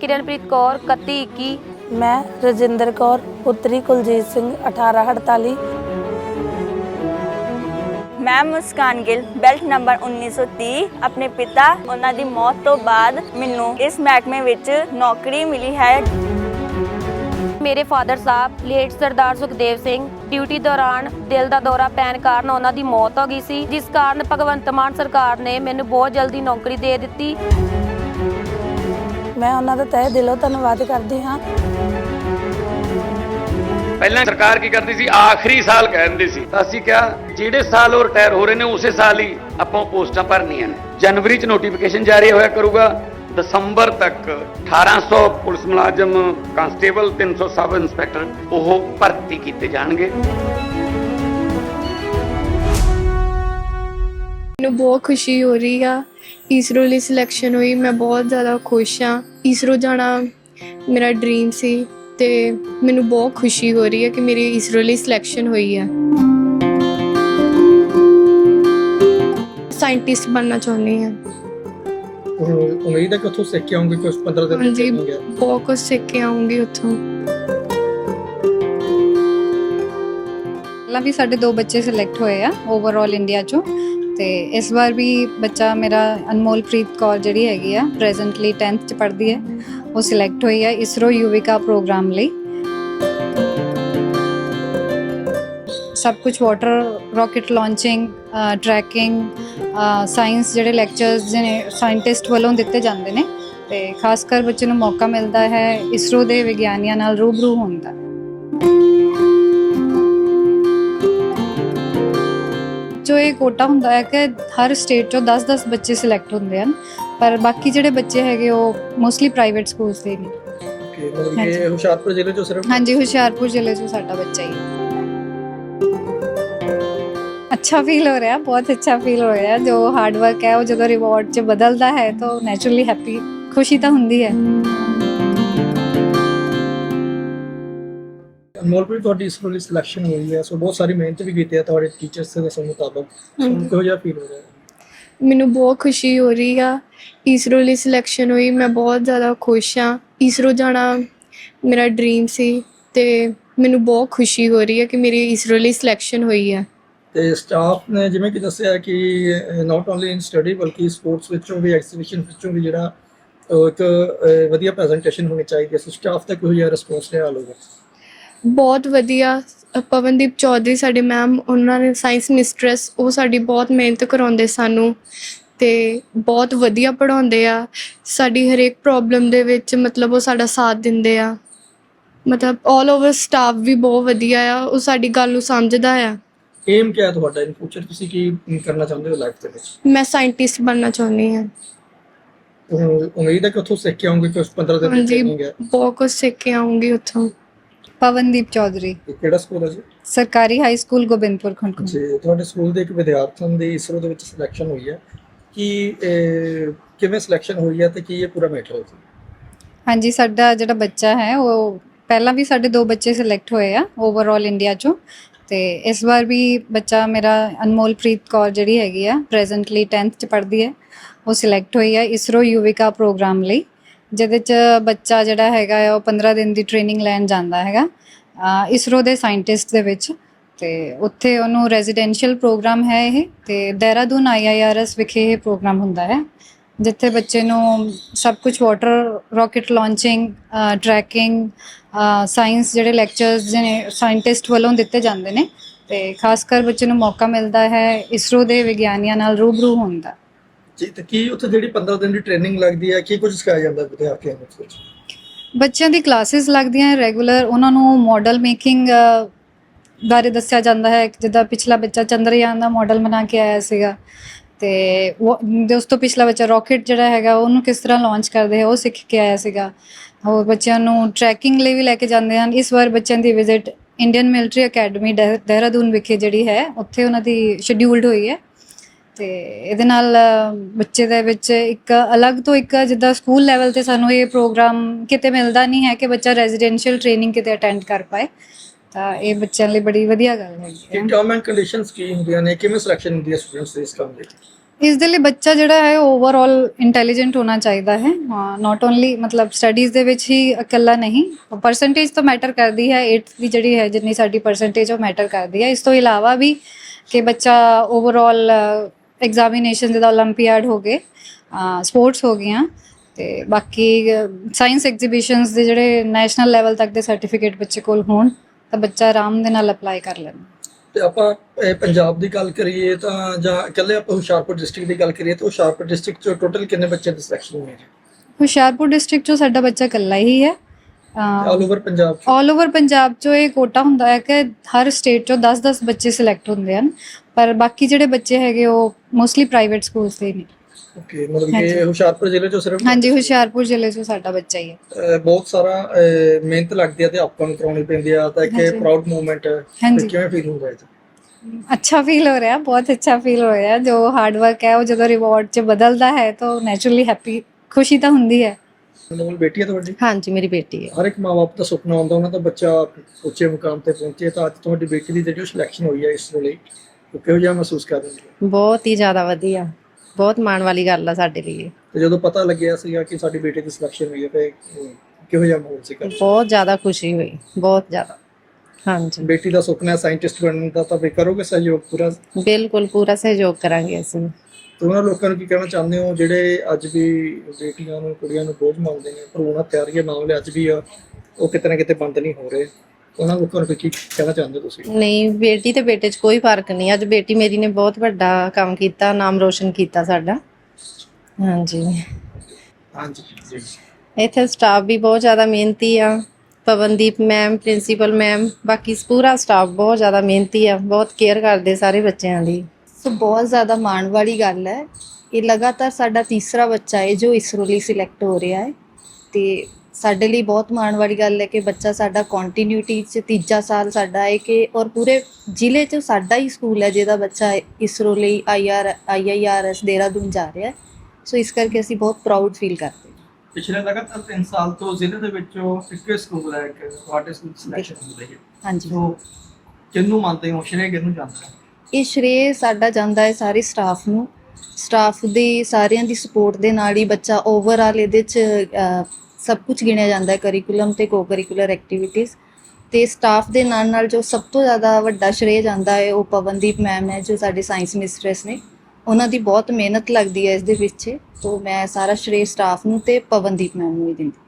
ਕਿਰਨਪ੍ਰੀਤ ਕੌਰ 31 21 ਮੈਂ ਰਜਿੰਦਰ ਕੌਰ ਪੁੱਤਰੀ ਕੁਲਜੀਤ ਸਿੰਘ 1848 ਮੈਂ ਮੁਸਕਾਨ ਗਿੱਲ ਬੈਲਟ ਨੰਬਰ 1930 ਆਪਣੇ ਪਿਤਾ ਉਹਨਾਂ ਦੀ ਮੌਤ ਤੋਂ ਬਾਅਦ ਮੈਨੂੰ ਇਸ ਮਹਿਕਮੇ ਵਿੱਚ ਨੌਕਰੀ ਮਿਲੀ ਹੈ। ਮੇਰੇ ਫਾਦਰ ਸਾਹਿਬ ਲੇਟ ਸਰਦਾਰ ਸੁਖਦੇਵ ਸਿੰਘ ਡਿਊਟੀ ਦੌਰਾਨ ਦਿਲ ਦਾ ਦੌਰਾ ਪੈਣ ਕਾਰਨ ਉਹਨਾਂ ਦੀ ਮੌਤ ਹੋ ਗਈ ਸੀ ਜਿਸ ਕਾਰਨ ਭਗਵੰਤ ਮਾਨ ਸਰਕਾਰ ਨੇ ਮੈਨੂੰ ਬਹੁਤ ਜਲਦੀ ਨੌਕਰੀ ਦੇ ਦਿੱਤੀ। ਮੈਂ ਉਹਨਾਂ ਦਾ ਤਹਿ ਦਿਲੋਂ ਧੰਨਵਾਦ ਕਰਦੀ ਹਾਂ। ਪਹਿਲਾਂ ਸਰਕਾਰ ਕੀ ਕਰਦੀ ਸੀ? ਆਖਰੀ ਸਾਲ ਕਹਿੰਦੇ ਸੀ। ਤਾਂ ਅਸੀਂ ਕਿਹਾ ਜਿਹੜੇ ਸਾਲ ਉਹ ਰਿਟਾਇਰ ਹੋ ਰਹੇ ਨੇ ਉਸੇ ਸਾਲ ਹੀ ਆਪਾਂ ਪੋਸਟਾਂ ਭਰਨੀਆਂ ਨੇ। ਜਨਵਰੀ ਚ ਨੋਟੀਫਿਕੇਸ਼ਨ ਜਾਰੀ ਹੋਇਆ ਕਰੂਗਾ। ਦਸੰਬਰ ਤੱਕ 1800 ਪੁਲਿਸ ਮੁਲਾਜ਼ਮ ਕਾਂਸਟੇਬਲ 300 ਸਬ ਇੰਸਪੈਕਟਰ ਉਹ ਭਰਤੀ ਕੀਤੇ ਜਾਣਗੇ। ਮੈਨੂੰ ਬਹੁਤ ਖੁਸ਼ੀ ਹੋ ਰਹੀ ਆ ਈਸਰੋ ਲਈ ਸਿਲੈਕਸ਼ਨ ਹੋਈ ਮੈਂ ਬਹੁਤ ਜ਼ਿਆਦਾ ਖੁਸ਼ ਆ ਈਸਰੋ ਜਾਣਾ ਮੇਰਾ ਡ੍ਰੀਮ ਸੀ ਤੇ ਮੈਨੂੰ ਬਹੁਤ ਖੁਸ਼ੀ ਹੋ ਰਹੀ ਹੈ ਕਿ ਮੇਰੀ ਈਸਰੋ ਲਈ ਸਿਲੈਕਸ਼ਨ ਹੋਈ ਹੈ। ਸਾਇੰਟਿਸਟ ਬਣਨਾ ਚਾਹੁੰਦੀ ਹਾਂ। ਉਹ ਉਮੀਦ ਹੈ ਕਿ ਉੱਥੋਂ ਸਿੱਖ ਕੇ ਆਉਂਗੇ ਕੁਝ 15 ਦਿਨ ਹਾਂਜੀ ਹੋ ਬਹੁਤ ਕੁਝ ਸਿੱਖ ਕੇ ਆਉਂਗੀ ਉੱਥੋਂ। ਪਹਿਲਾਂ ਵੀ ਸਾਡੇ ਦੋ ਬੱਚੇ ਸਿਲੈਕਟ ਹੋਏ ਆ ਓਵਰਆਲ ਇੰਡੀਆ ਚੋਂ। ਤੇ ਇਸ ਵਾਰ ਵੀ ਬੱਚਾ ਮੇਰਾ ਅਨਮੋਲਪ੍ਰੀਤ ਕੌਰ ਜਿਹੜੀ ਹੈਗੀ ਆ ਪ੍ਰੈਜ਼ੈਂਟਲੀ 10th ਚ ਪੜ੍ਹਦੀ ਹੈ, ਉਹ ਸਿਲੈਕਟ ਹੋਈ ਹੈ ਇਸਰੋ ਯੂਵਿਕਾ ਪ੍ਰੋਗਰਾਮ ਲਈ। ਸਭ ਕੁਝ water rocket launching tracking science ਜਿਹੜੇ ਲੈਕਚਰਸ ਨੇ ਸਾਇੰਟਿਸਟ ਵੱਲੋਂ ਦਿੱਤੇ ਜਾਂਦੇ ਨੇ, ਤੇ ਖਾਸ ਕਰ ਬੱਚੇ ਨੂੰ ਮੌਕਾ ਮਿਲਦਾ ਹੈ ਇਸਰੋ ਦੇ ਵਿਗਿਆਨੀਆਂ ਨਾਲ ਰੂਬਰੂ ਹੋਣ ਦਾ। ਜੋ ਇਹ ਕੋਟਾ ਹੁੰਦਾ ਹੈ ਕਿ ਹਰ ਸਟੇਟ ਚੋਂ 10-10 ਬੱਚੇ ਸਿਲੈਕਟ ਹੁੰਦੇ ਹਨ ਪਰ ਬਾਕੀ ਜਿਹੜੇ ਬੱਚੇ ਹੈਗੇ ਉਹ ਮੋਸਟਲੀ ਪ੍ਰਾਈਵੇਟ ਸਕੂਲਸ ਦੇ ਨੇ। ਕਿ ਮਤਲਬ ਕਿ ਹਾਂਜੀ। ਹੁਸ਼ਿਆਰਪੁਰ ਜ਼ਿਲ੍ਹੇ ਚੋਂ ਸਿਰਫ? ਹਾਂਜੀ ਹੁਸ਼ਿਆਰਪੁਰ ਜ਼ਿਲ੍ਹੇ 'ਚੋਂ ਸਾਡਾ ਬੱਚਾ ਹੀ ਹੈ। ਅੱਛਾ ਫੀਲ ਹੋ ਰਿਹਾ ਬਹੁਤ ਅੱਛਾ ਫੀਲ ਹੋ ਰਿਹਾ। ਜੋ ਹਾਰਡ ਵਰਕ ਹੈ ਉਹ ਜਦੋਂ ਰਿਵਾਰਡ 'ਚ ਬਦਲਦਾ ਹੈ ਤਾਂ ਨੈਚੁਰਲੀ ਹੈਪੀ ਖੁਸ਼ੀ ਤਾਂ ਹੁੰਦੀ ਹੈ। ਅਨਮੋਲਪੁਰ ਤੁਹਾਡੀ ਇਸ ਲਈ ਸਿਲੈਕਸ਼ਨ ਹੋਈ ਹੈ ਸੋ ਬਹੁਤ ਸਾਰੀ ਮਿਹਨਤ ਵੀ ਕੀਤੀ ਹੈ ਤੁਹਾਡੇ ਟੀਚਰਸ ਦੇ ਦੱਸਣ ਮੁਤਾਬਕ। ਹਾਂਜੀ। ਕਿਹੋ ਜਿਹਾ ਫੀਲ ਹੋ ਰਿਹਾ ਮੈਨੂੰ ਬਹੁਤ ਖੁਸ਼ੀ ਹੋ ਰਹੀ ਆ ਈਸਰੋ ਲਈ ਸਿਲੈਕਸ਼ਨ ਹੋਈ ਮੈਂ ਬਹੁਤ ਜ਼ਿਆਦਾ ਖੁਸ਼ ਆ ਈਸਰੋ ਜਾਣਾ ਮੇਰਾ ਡ੍ਰੀਮ ਸੀ ਤੇ ਮੈਨੂੰ ਬਹੁਤ ਖੁਸ਼ੀ ਹੋ ਰਹੀ ਹੈ ਕਿ ਮੇਰੀ ਈਸਰੋ ਲਈ ਸਿਲੈਕਸ਼ਨ ਹੋਈ ਹੈ ਤੇ ਸਟਾਫ ਨੇ ਜਿਵੇਂ ਕਿ ਦੱਸਿਆ ਕਿ ਨਾਟ ਓਨਲੀ ਇਨ ਸਟੱਡੀ ਬਲਕਿ ਸਪੋਰਟਸ ਵਿੱਚੋਂ ਵੀ ਐਗਜ਼ੀਬਿਸ਼ਨ ਵਿੱਚੋਂ ਵੀ ਜਿਹੜਾ ਇੱਕ ਵਧੀਆ ਪ੍ਰੈਜੈਂਟੇਸ਼ਨ ਹੋਣੀ ਚਾਹੀਦੀ ਹੈ। ਸੋ ਸਟਾਫ ਦਾ ਕਿਹੋ ਜਿਹਾ ਰਿਸਪੌਂਸ ਰਿਹਾ ਲੋਗਾ ਬਹੁਤ ਵਧੀਆ ਪਵਨਦੀਪ ਚੌਧਰੀ ਸਾਡੇ ਮੈਮ ਉਹਨਾਂ ਨੇ ਸਾਇੰਸ ਮਿਸਟਰਸ ਉਹ ਸਾਡੀ ਬਹੁਤ ਮਿਹਨਤ ਕਰਾਉਂਦੇ ਸਾਨੂੰ ਤੇ ਬਹੁਤ ਵਧੀਆ ਪੜਾਉਂਦੇ ਆ। ਸਾਡੀ ਹਰੇਕ ਪ੍ਰੋਬਲਮ ਦੇ ਵਿੱਚ ਮਤਲਬ ਉਹ ਸਾਡਾ ਸਾਥ ਦਿੰਦੇ ਆ। ਮਤਲਬ 올 ਓਵਰ ਸਟਾਫ ਵੀ ਬਹੁਤ ਵਧੀਆ ਆ ਉਹ ਸਾਡੀ ਗੱਲ ਨੂੰ ਸਮਝਦਾ ਆ। ਏਮ ਕੀ ਹੈ ਤੁਹਾਡਾ ਇਨ ਫਿਊਚਰ ਤੁਸੀਂ ਕੀ ਕਰਨਾ ਚਾਹੁੰਦੇ ਹੋ ਲਾਈਫ ਦੇ ਵਿੱਚ? ਮੈਂ ਸਾਇੰਟਿਸਟ ਬਣਨਾ ਚਾਹੁੰਦੀ ਹਾਂ। ਉਹ ਉਮੀਦ ਹੈ ਕਿ ਉੱਥੋਂ ਸਿੱਖ ਕੇ ਆਉਂਗੇ ਕੁਝ 15 ਦਿਨ ਹਾਂਜੀ ਗਿਆ ਬਹੁਤ ਕੁਝ ਸਿੱਖ ਕੇ ਆਉਂਗੀ ਉੱਥੋਂ। ਪਵਨਦੀਪ ਚੌਧਰੀ। ਇਹ ਕਿਹੜਾ ਸਕੂਲ ਹੈ ਜੀ? ਸਰਕਾਰੀ ਹਾਈ ਸਕੂਲ ਗੋਬਿੰਦਪੁਰ ਖੰਡਕੋ ਜੀ ਤੁਹਾਡੇ ਸਕੂਲ ਦੇ ਇੱਕ ਵਿਦਿਆਰਥਣ ਦੀ ਇਸਰੋ ਦੇ ਵਿੱਚ ਸਿਲੈਕਸ਼ਨ ਹੋਈ ਹੈ। ਕਿ ਕਿਵੇਂ ਸਿਲੈਕਸ਼ਨ ਹੋਈ ਹੈ ਤੇ ਕੀ ਇਹ ਪੂਰਾ ਮੈਟਰ ਹੈ ਜੀ ਹਾਂਜੀ ਸਾਡਾ ਜਿਹੜਾ ਬੱਚਾ ਹੈ ਉਹ ਪਹਿਲਾਂ ਵੀ ਸਾਡੇ ਦੋ ਬੱਚੇ ਸਿਲੈਕਟ ਹੋਏ ਆ ਓਵਰਆਲ ਇੰਡੀਆ ਚੋਂ। ਤੇ ਇਸ ਵਾਰ ਵੀ ਬੱਚਾ ਮੇਰਾ ਅਨਮੋਲਪ੍ਰੀਤ ਕੌਰ ਜਿਹੜੀ ਹੈਗੀ ਆ ਪ੍ਰੈਜ਼ੈਂਟਲੀ 10th ਚ ਪੜ੍ਹਦੀ ਹੈ ਉਹ ਸਿਲੈਕਟ ਹੋਈ ਹੈ ਇਸਰੋ ਯੂਵਿਕਾ ਪ੍ਰੋਗਰਾਮ ਲਈ। ਜਿਹਦੇ ਚ ਬੱਚਾ ਜਿਹੜਾ ਹੈਗਾ ਆ, ਉਹ 15 ਦਿਨ ਦੀ ਟ੍ਰੇਨਿੰਗ ਲੈਣ ਜਾਂਦਾ ਹੈਗਾ। ਇਸਰੋ ਦੇ ਸਾਇੰਟਿਸਟ ਦੇ ਵਿੱਚ। ਤੇ ਉੱਥੇ ਉਹਨੂੰ ਰੈਜ਼ੀਡੈਂਸ਼ੀਅਲ ਪ੍ਰੋਗਰਾਮ ਹੈ ਇਹ। ਤੇ ਦੇਹਰਾਦੂਨ ਆਈਆਈਆਰਐਸ ਵਿਖੇ ਇਹ ਪ੍ਰੋਗਰਾਮ ਹੁੰਦਾ ਹੈ। ਜਿੱਥੇ ਬੱਚੇ ਨੂੰ ਸਭ ਕੁਝ water rocket launching tracking science ਜਿਹੜੇ ਲੈਕਚਰਸ ਨੇ ਸਾਇੰਟਿਸਟ ਵੱਲੋਂ ਦਿੱਤੇ ਜਾਂਦੇ ਨੇ। ਤੇ ਖਾਸ ਕਰ ਬੱਚੇ ਨੂੰ ਮੌਕਾ ਮਿਲਦਾ ਹੈ ਇਸਰੋ ਦੇ ਵਿਗਿਆਨੀਆਂ ਨਾਲ ਰੂਬਰੂ ਹੋਣ ਦਾ। ਜੀ, ਤੇ ਕੀ ਉੱਥੇ ਜਿਹੜੀ 15 ਦਿਨ ਦੀ ਟ੍ਰੇਨਿੰਗ ਲੱਗਦੀ ਹੈ, ਕੀ ਕੁਝ ਸਿਖਾਇਆ ਜਾਂਦਾ ਵਿਦਿਆਰਥੀਆਂ ਨੂੰ ਵਿੱਚ? ਬੱਚਿਆਂ ਦੀ ਕਲਾਸਿਸ ਲੱਗਦੀਆਂ ਰੈਗੂਲਰ ਉਹਨਾਂ ਨੂੰ ਮਾਡਲ ਮੇਕਿੰਗ ਬਾਰੇ ਦੱਸਿਆ ਜਾਂਦਾ ਹੈ। ਜਿੱਦਾਂ ਪਿਛਲਾ ਬੱਚਾ ਚੰਦਰਯਾਨ ਦਾ ਮਾਡਲ ਬਣਾ ਕੇ ਆਇਆ ਸੀਗਾ। ਤੇ ਉਸ ਤੋਂ ਪਿਛਲਾ ਬੱਚਾ ਰਾਕੇਟ ਜਿਹੜਾ ਹੈਗਾ, ਉਹਨੂੰ ਕਿਸ ਤਰ੍ਹਾਂ ਲਾਂਚ ਕਰਦੇ ਹੈ, ਉਹ ਸਿੱਖ ਕੇ ਆਇਆ ਸੀਗਾ। ਹੋਰ ਬੱਚਿਆਂ ਨੂੰ ਟਰੈਕਿੰਗ ਲਈ ਵੀ ਲੈ ਕੇ ਜਾਂਦੇ ਹਨ। ਇਸ ਵਾਰ ਬੱਚਿਆਂ ਦੀ visit Indian military academy Dehradun ਵਿਖੇ ਜਿਹੜੀ ਹੈ, ਉੱਥੇ ਉਹਨਾਂ ਦੀ ਸ਼ਡਿਊਲਡ ਹੋਈ ਹੈ। ਤੇ ਇਹਦੇ ਨਾਲ ਬੱਚੇ ਦੇ ਵਿੱਚ ਇੱਕ ਅਲੱਗ ਤੋਂ ਇੱਕ ਜਿੱਦਾਂ ਸਕੂਲ ਲੈਵਲ ਤੇ ਸਾਨੂੰ ਇਹ ਪ੍ਰੋਗਰਾਮ ਕਿਤੇ ਮਿਲਦਾ ਨਹੀਂ ਹੈ ਕਿ ਬੱਚਾ ਰੈਜ਼ੀਡੈਂਸ਼ੀਅਲ ਟ੍ਰੇਨਿੰਗ ਕਿਤੇ ਅਟੈਂਡ ਕਰ ਪਾਏ। ਤਾਂ ਇਹ ਬੱਚਿਆਂ ਲਈ ਬੜੀ ਵਧੀਆ ਗੱਲ ਕਿ ਹੈ। ਟਰਮ ਐਂਡ ਕੰਡੀਸ਼ਨਸ ਕੀ ਹੁੰਦੀਆਂ ਨੇ? ਕਿਵੇਂ ਸਿਲੈਕਸ਼ਨ ਹੁੰਦੀ ਹੈ ਸਟੂਡੈਂਟਸ ਦੇ ਇਸ ਕੰਮ ਦੇ ਇਸ ਦੇ ਲਈ ਬੱਚਾ ਜਿਹੜਾ ਹੈ ਓਵਰਆਲ ਇੰਟੈਲੀਜੈਂਟ ਹੋਣਾ ਚਾਹੀਦਾ ਹੈ। ਨਾਟ ਓਨਲੀ ਮਤਲਬ ਸਟੱਡੀਜ਼ ਦੇ ਵਿੱਚ ਹੀ ਇਕੱਲਾ ਨਹੀਂ ਪਰਸੈਂਟੇਜ ਤਾਂ ਮੈਟਰ ਕਰਦੀ ਹੈ। 8th ਦੀ ਜਿਹੜੀ ਹੈ ਜਿੰਨੀ ਸਾਡੀ ਪਰਸੈਂਟੇਜ ਉਹ ਮੈਟਰ ਕਰਦੀ ਹੈ। ਇਸ ਤੋਂ ਇਲਾਵਾ ਵੀ ਕਿ ਬੱਚਾ ਓਵਰਆਲ ਐਗਜ਼ਾਮੀਨੇਸ਼ਨ ਜਿਹਦਾ 올림픽 ਹੋ ਗਏ ਸਪੋਰਟਸ ਹੋ ਗਈਆਂ ਤੇ ਬਾਕੀ ਸਾਇੰਸ ਐਗਜ਼ੀਬਿਸ਼ਨਸ ਦੇ ਜਿਹੜੇ ਨੈਸ਼ਨਲ ਲੈਵਲ ਤੱਕ ਦੇ ਸਰਟੀਫਿਕੇਟ ਬੱਚੇ ਕੋਲ ਹੋਣ ਤਾਂ ਬੱਚਾ ਆਰਾਮ ਦੇ ਨਾਲ ਅਪਲਾਈ ਕਰ ਲੈਂਦਾ ਤੇ ਆਪਾਂ ਇਹ ਪੰਜਾਬ ਦੀ ਗੱਲ ਕਰੀਏ ਤਾਂ ਜਾਂ ਇਕੱਲੇ ਆਪਾਂ ਹੁਸ਼ਿਆਰਪੁਰ ਡਿਸਟ੍ਰਿਕਟ ਦੀ ਗੱਲ ਕਰੀਏ ਤਾਂ ਹੁਸ਼ਿਆਰਪੁਰ ਡਿਸਟ੍ਰਿਕਟ ਚੋਂ ਟੋਟਲ ਕਿੰਨੇ ਬੱਚੇ ਦੀ ਸਿਲੈਕਸ਼ਨ ਹੋਈ ਹੈ ਹੁਸ਼ਿਆਰਪੁਰ ਡਿਸਟ੍ਰਿਕਟ ਚੋਂ ਸਾਡਾ ਬੱਚਾ ਇਕੱਲਾ ਹੀ ਹੈ ਆਲ ਓਵਰ ਪੰਜਾਬ 'ਚ? ਆਲ ਓਵਰ ਪੰਜਾਬ ਚੋਂ ਇਹ ਕੋਟਾ ਹੁੰਦਾ ਹੈ ਕਿ ਹਰ ਸਟੇਟ ਚੋਂ 10-10 ਬੱਚੇ ਸਿਲੈਕਟ ਹੁੰਦੇ ਹਨ ਪਰ ਬਾਕੀ ਜਿਹੜੇ ਬੱਚੇ ਹੈਗੇ ਉਹ ਮੋਸਟਲੀ ਪ੍ਰਾਈਵੇਟ ਸਕੂਲਸ ਦੇ ਨੇ। ਓਕੇ ਮਤਲਬ ਕਿ। ਹੁਸ਼ਿਆਰਪੁਰ ਜ਼ਿਲ੍ਹੇ ਚੋਂ ਸਿਰਫ? ਹਾਂਜੀ ਹੁਸ਼ਿਆਰਪੁਰ ਜ਼ਿਲ੍ਹੇ ਚੋਂ ਸਾਡਾ ਬੱਚਾ ਹੀ ਹੈ। ਬਹੁਤ ਸਾਰਾ ਮਿਹਨਤ ਲੱਗਦੀ ਹੈ ਤੇ ਆਪਾਂ ਨੂੰ ਕਰਾਉਣੀ ਪੈਂਦੀ ਆ ਤਾਂ ਹਾਂਜੀ। ਪ੍ਰਾਊਡ ਮੂਵਮੈਂਟ ਕਿਵੇਂ ਫੀਲ ਹੁੰਦਾ ਹੈ ਜੀ ਅੱਛਾ ਫੀਲ ਹੋ ਰਿਹਾ ਬਹੁਤ ਅੱਛਾ ਫੀਲ ਹੋ ਰਿਹਾ। ਜੋ ਹਾਰਡ ਵਰਕ ਹੈ ਉਹ ਜਦੋਂ ਰਿਵਾਰਡ 'ਚ ਬਦਲਦਾ ਹੈ ਤਾਂ ਨੈਚੁਰਲੀ ਹੈਪੀ ਖੁਸ਼ੀ ਤਾਂ ਹੁੰਦੀ ਹੈ। ਅਨਮੋਲ ਬੇਟੀ ਹੈ ਤੁਹਾਡੀ? ਹਾਂਜੀ ਮੇਰੀ ਬੇਟੀ ਹੈ। ਹਰ ਇੱਕ ਮਾਂ-ਬਾਪ ਦਾ ਸੁਪਨਾ ਹੁੰਦਾ ਉਹਨਾਂ ਦਾ ਬੱਚਾ ਉੱਚੇ ਮੁਕਾਮ ਤੇ ਪਹੁੰਚੇ ਤਾਂ ਅੱਜ ਤੁਹਾਡੀ ਬੇਟੀ ਦੀ ਜਿਹੜੀ ਸਿਲੈਕਸ਼ਨ ਹੋਈ ਹੈ ਇਸ ਲਈ ਉਹ ਕਿਹੋ ਜਿਹਾ ਮਹਿਸੂਸ ਕਰ ਰਹੀ ਹੈ? ਬਹੁਤ ਹੀ ਜ਼ਿਆਦਾ ਵਧੀਆ। ਬਹੁਤ ਮਾਣ ਵਾਲੀ ਗੱਲ ਆ ਸਾਡੇ ਲਈ ਤੇ ਜਦੋਂ ਪਤਾ ਲੱਗਿਆ ਸੀਗਾ ਕਿ ਸਾਡੀ ਬੇਟੀ ਦੀ ਸਿਲੈਕਸ਼ਨ ਹੋਈ ਹੈ ਤੇ ਕਿਹੋ ਜਿਹਾ ਮਾਹੌਲ ਸੀਗਾ? ਬਹੁਤ ਜ਼ਿਆਦਾ ਖੁਸ਼ੀ ਹੋਈ ਬਹੁਤ ਜ਼ਿਆਦਾ। ਹਾਂਜੀ। ਬੇਟੀ ਦਾ ਸੁਪਨਾ ਸਾਇੰਟਿਸਟ ਬਣਨ ਦਾ ਤਾਂ ਵੀ ਕਰੋਗੇ ਸਹਿਯੋਗ ਪੂਰਾ? ਬਿਲਕੁਲ ਪੂਰਾ ਸਹਿਯੋਗ ਕਰਾਂਗੇ ਅਸੀਂ। ਤੇ ਉਹਨਾਂ ਲੋਕਾਂ ਨੂੰ ਕੀ ਕਹਿਣਾ ਚਾਹੁੰਦੇ ਹੋ? ਜਿਹੜੇ ਅੱਜ ਵੀ ਬੇਟੀਆਂ ਨੂੰ ਕੁੜੀਆਂ ਨੂੰ ਬੋਝ ਮੰਨਦੇ ਨੇ ਭਰੂਣ ਹੱਤਿਆਰੀਏ ਮਾਮਲੇ ਅੱਜ ਵੀ ਆ ਉਹ ਕਿਤੇ ਨਾ ਕਿਤੇ ਬੰਦ ਨਹੀਂ ਹੋ ਰਹੇ। ਉਹਨਾਂ ਲੋਕਾਂ ਨੂੰ ਕੀ ਕਹਿਣਾ ਚਾਹੁੰਦੇ ਤੁਸੀਂ? ਨਹੀਂ ਬੇਟੀ ਤੇ ਬੇਟੇ 'ਚ ਕੋਈ ਫ਼ਰਕ ਨਹੀਂ। ਅੱਜ ਬੇਟੀ ਮੇਰੀ ਨੇ ਬਹੁਤ ਵੱਡਾ ਕੰਮ ਕੀਤਾ ਨਾਮ ਰੋਸ਼ਨ ਕੀਤਾ ਸਾਡਾ। ਹਾਂਜੀ। ਹਾਂਜੀ ਜੀ। ਇੱਥੇ ਸਟਾਫ ਵੀ ਬਹੁਤ ਜ਼ਿਆਦਾ ਮਿਹਨਤੀ ਆ। ਪਵਨਦੀਪ ਮੈਮ ਪ੍ਰਿੰਸੀਪਲ ਮੈਮ ਬਾਕੀ ਪੂਰਾ ਸਟਾਫ ਬਹੁਤ ਜ਼ਿਆਦਾ ਮਿਹਨਤੀ ਆ। ਬਹੁਤ ਕੇਅਰ ਕਰਦੇ ਸਾਰੇ ਬੱਚਿਆਂ ਦੀ। ਸੋ ਬਹੁਤ ਜ਼ਿਆਦਾ ਮਾਣ ਵਾਲੀ ਗੱਲ ਹੈ। ਇਹ ਲਗਾਤਾਰ ਸਾਡਾ ਤੀਸਰਾ ਬੱਚਾ ਹੈ ਜੋ ਇਸਰੋ ਲਈ ਸਿਲੈਕਟ ਹੋ ਰਿਹਾ ਹੈ। ਤੇ ਸਾਡੇ ਲਈ ਬਹੁਤ ਮਾਣ ਵਾਲੀ ਗੱਲ ਹੈ ਕਿ ਬੱਚਾ ਸਾਡਾ ਕੰਟੀਨਿਊਟੀ ਚ ਤੀਜਾ ਸਾਲ ਸਾਡਾ ਹੈ ਕਿ ਔਰ ਪੂਰੇ ਜ਼ਿਲ੍ਹੇ ਚ ਸਾਡਾ ਹੀ ਸਕੂਲ ਹੈ ਜਿਹਦਾ ਬੱਚਾ ਇਸਰੋ ਲਈ ਆਈਆਰ ਆਈਆਈਆਰਐਸ ਦੇਹਰਾਦੂਨ ਜਾ ਰਿਹਾ ਹੈ। ਸੋ ਇਸ ਕਰਕੇ ਅਸੀਂ ਬਹੁਤ ਪ੍ਰਾਊਡ ਫੀਲ ਕਰਦੇ ਹਾਂ। ਪਿਛਲੇ ਲਗਾਤਾਰ 3 ਸਾਲ ਤੋਂ ਜ਼ਿਲ੍ਹੇ ਦੇ ਵਿੱਚੋਂ ਇੱਕੇ ਸਕੂਲ ਹੈ ਕਿ ਤੁਹਾਡੇ ਸਕੂਲ ਸਿਲੈਕਸ਼ਨ ਹੋ ਰਹੀ ਹੈ। ਹਾਂਜੀ ਸੋ ਕਿਹਨੂੰ ਮੰਨਦੇ ਹੋ ਸ਼੍ਰੇ ਕਿਹਨੂੰ ਜਾਂਦਾ ਹੈ? ਇਹ ਸ਼੍ਰੇ ਸਾਡਾ ਜਾਂਦਾ ਹੈ ਸਾਰੇ ਸਟਾਫ ਨੂੰ। ਸਟਾਫ ਦੀ, ਸਾਰਿਆਂ ਦੀ ਸਪੋਰਟ ਦੇ ਨਾਲ ਹੀ ਬੱਚਾ ਓਵਰਆਲ ਇਹਦੇ ਚ ਸਭ ਕੁਝ ਗਿਣਿਆ ਜਾਂਦਾ ਹੈ ਕਰਿਕੂਲਮ ਤੇ ਕੋ-ਕਰਿਕੂਲਰ ਐਕਟੀਵਿਟੀਜ਼ ਤੇ ਸਟਾਫ ਦੇ ਨਾਲ ਨਾਲ ਜੋ ਸਭ ਤੋਂ ਜ਼ਿਆਦਾ ਵੱਡਾ ਸ਼੍ਰੇ ਜਾਂਦਾ ਹੈ ਉਹ ਪਵਨਦੀਪ ਮੈਮ ਹੈ, ਜੋ ਸਾਡੇ ਸਾਇੰਸ ਮਿਸਟਰਸ ਨੇ। ਉਹਨਾਂ ਦੀ ਬਹੁਤ ਮਿਹਨਤ ਲੱਗਦੀ ਹੈ ਇਸ ਦੇ ਪਿੱਛੇ ਤੋਂ ਮੈਂ ਸਾਰਾ ਸ਼੍ਰੇ ਸਟਾਫ ਨੂੰ ਤੇ ਪਵਨਦੀਪ ਮੈਮ ਨੂੰ ਹੀ ਦਿੰਦੀ